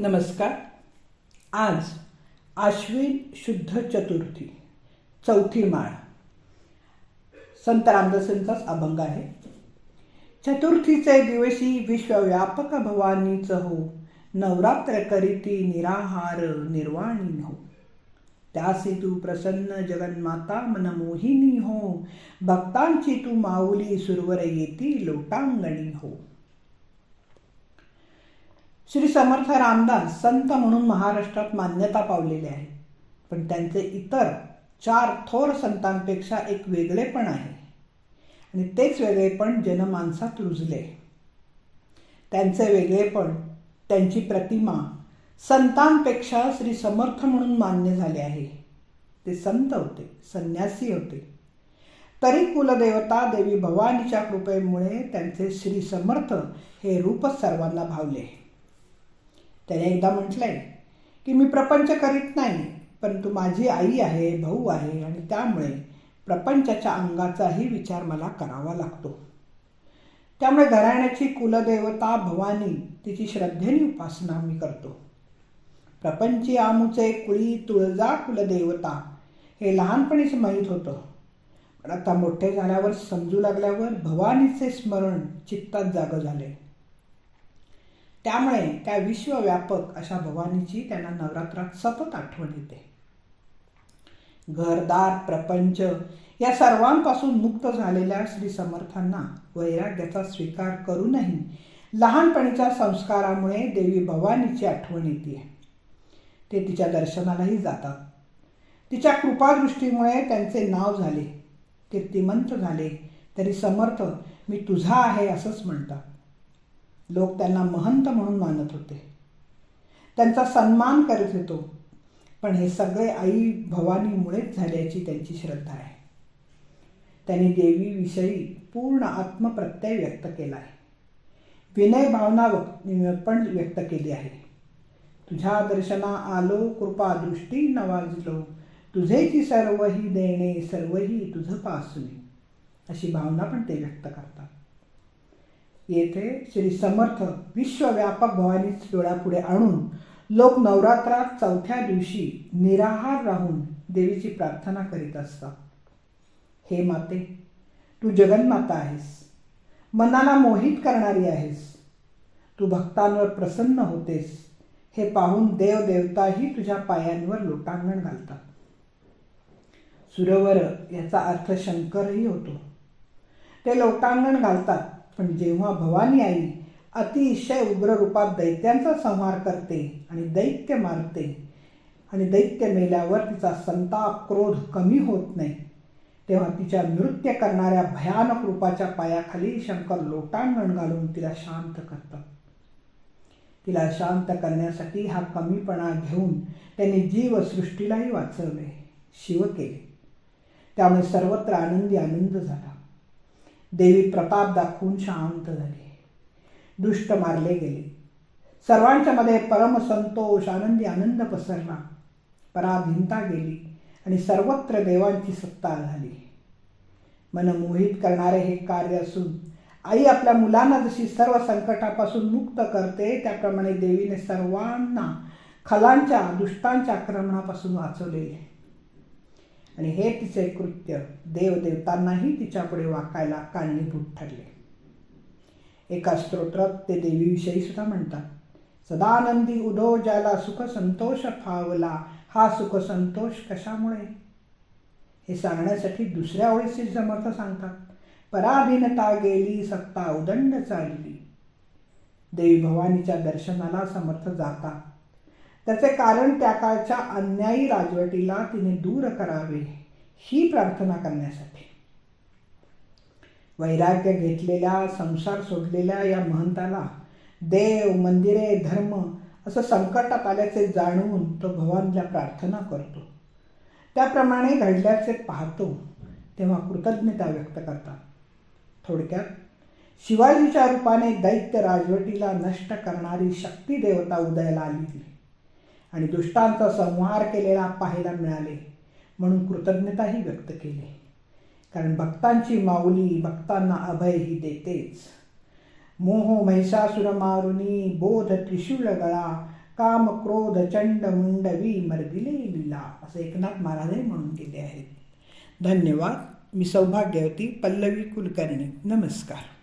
नमस्कार. आज आश्विन शुद्ध चतुर्थी चौथी माळ. संत रामदासांचाच अभंग आहे. चतुर्थीचे दिवशी विश्वव्यापक भवानीच हो नवरात्र करीती निराहार निर्वाणी हो त्यासी तू प्रसन्न जगन्माता मनमोहिनी हो भक्तांची तू माऊली सुरवर येती लोटांगणी हो. श्री समर्थ रामदास संत म्हणून महाराष्ट्रात मान्यता पावलेले आहे. पण त्यांचे इतर चार थोर संतांपेक्षा एक वेगळेपण आहे. आणि तेच वेगळेपण जनमानसात रुजले. त्यांचे वेगळेपण त्यांची प्रतिमा संतांपेक्षा श्री समर्थ म्हणून मान्य झाले आहे. ते संत होते संन्यासी होते. तरी कुलदेवता देवी भवानीच्या कृपेमुळे त्यांचे श्री समर्थ हे रूपच सर्वांना भावले. त्याने एकदा म्हटलंय की मी प्रपंच करीत नाही परंतु माझी आई आहे भाऊ आहे आणि त्यामुळे प्रपंचाच्या अंगाचाही विचार मला करावा लागतो. त्यामुळे घराण्याची कुलदेवता भवानी तिची श्रद्धेने उपासना मी करतो. प्रपंची आमुचे कुळी तुळजा कुलदेवता हे लहानपणीच माहीत होतं. पण आता मोठे झाल्यावर समजू लागल्यावर भवानीचे स्मरण चित्तात जागं झाले. त्यामुळे त्या विश्वव्यापक अशा भवानीची त्यांना नवरात्रात सतत आठवण येते. घरदार प्रपंच या सर्वांपासून मुक्त झालेल्या श्री समर्थांना वैराग्याचा स्वीकार करूनही लहानपणीच्या संस्कारामुळे देवी भवानीची आठवण येते. ते तिच्या दर्शनालाही जातात. तिच्या कृपादृष्टीमुळे त्यांचे नाव झाले. कीर्तिमंत झाले. तरी समर्थ मी तुझा आहे असंच म्हणतात. लोक त्यांना महंत म्हणून मानत होते. त्यांचा सन्मान करत होतो. पण हे सगळे आई भवानीमुळेच झाल्याची त्यांची श्रद्धा आहे. त्यांनी देवीविषयी पूर्ण आत्मप्रत्यय व्यक्त केला आहे विनय भावना पण व्यक्त केली आहे. तुझ्या दर्शना आलो कृपा दृष्टी नवाजलो. तुझेची सर्वही देणे सर्वही तुझं पासुनी अशी भावना पण ते व्यक्त करतात. येथे श्री समर्थ विश्वव्यापक भवानी डोळ्यापुढे आणून लोक नवरात्रात चौथ्या दिवशी निराहार राहून देवीची प्रार्थना करीत असतात. हे माते तू जगन्माता आहेस. मनाला मोहित करणारी आहेस. तू भक्तांवर प्रसन्न होतेस. हे पाहून देवदेवताही तुझ्या पायांवर लोटांगण घालतात. सुरवर याचा अर्थ शंकरही होतो. ते लोटांगण घालतात. पण जेव्हा भवानी आई अतिशय उग्र रूपात दैत्यांचा संहार करते आणि दैत्य मारते आणि दैत्य मेल्यावर तिचा संताप क्रोध कमी होत नाही तेव्हा तिच्या नृत्य करणाऱ्या भयानक रूपाच्या पायाखाली शंकर लोटांगण घालून तिला शांत करतात. तिला शांत करण्यासाठी हा कमीपणा घेऊन त्यांनी जीवसृष्टीलाही वाचवले शिव केले. त्यामुळे सर्वत्र आनंदी आनंद झाला. देवी प्रताप दाखवून शांत झाली. दुष्ट मारले गेले. सर्वांच्या मध्ये परमसंतोष आनंदी आनंद पसरला. पराधीनता गेली आणि सर्वत्र देवांची सत्ता झाली. मन मोहित करणारे हे कार्य असून आई आपल्या मुलांना जशी सर्व संकटापासून मुक्त करते त्याप्रमाणे देवीने सर्वांना खलांच्या दुष्टांच्या आक्रमणापासून वाचवलेले. आणि हे तिचे कृत्य देवदेवतांनाही तिच्यापुढे वाकायला कारणीभूत ठरले. एका स्तोत्रात ते देवीविषयी सुद्धा म्हणतात सदानंदी उदो ज्याला सुख संतोष फावला हा सुख संतोष कशामुळे? हे सांगण्यासाठी दुसऱ्या ओळीचे समर्थ सांगतात पराधीनता गेली सत्ता उदंड चालली. देवी भवानीच्या दर्शनाला समर्थ जातात. त्याचे कारण त्या काळच्या अन्यायी राजवटीला तिने दूर करावे ही प्रार्थना करण्यासाठी. वैराग्य घेतलेल्या संसार सोडलेल्या या महंताला देव मंदिरे धर्म असं संकटात आल्याचे जाणून तो भगवानला प्रार्थना करतो. त्याप्रमाणे घडल्याचे पाहतो तेव्हा कृतज्ञता व्यक्त करतात. थोडक्यात शिवाजीच्या रूपाने दैत्य राजवटीला नष्ट करणारी शक्ती देवता उदयाला आली. आणि दुष्टांचा संहार केलेला पाहायला मिळाले म्हणून कृतज्ञताही व्यक्त केली. कारण भक्तांची माऊली भक्तांना अभय ही देतेच. मोह महिषासुर मारुनी बोध त्रिशूल गळा काम क्रोध चंड मुंडवी मर्दिले लीला असं एकनाथ महाराजही म्हणून गेले आहेत. धन्यवाद. मी सौभाग्यवती पल्लवी कुलकर्णी. नमस्कार.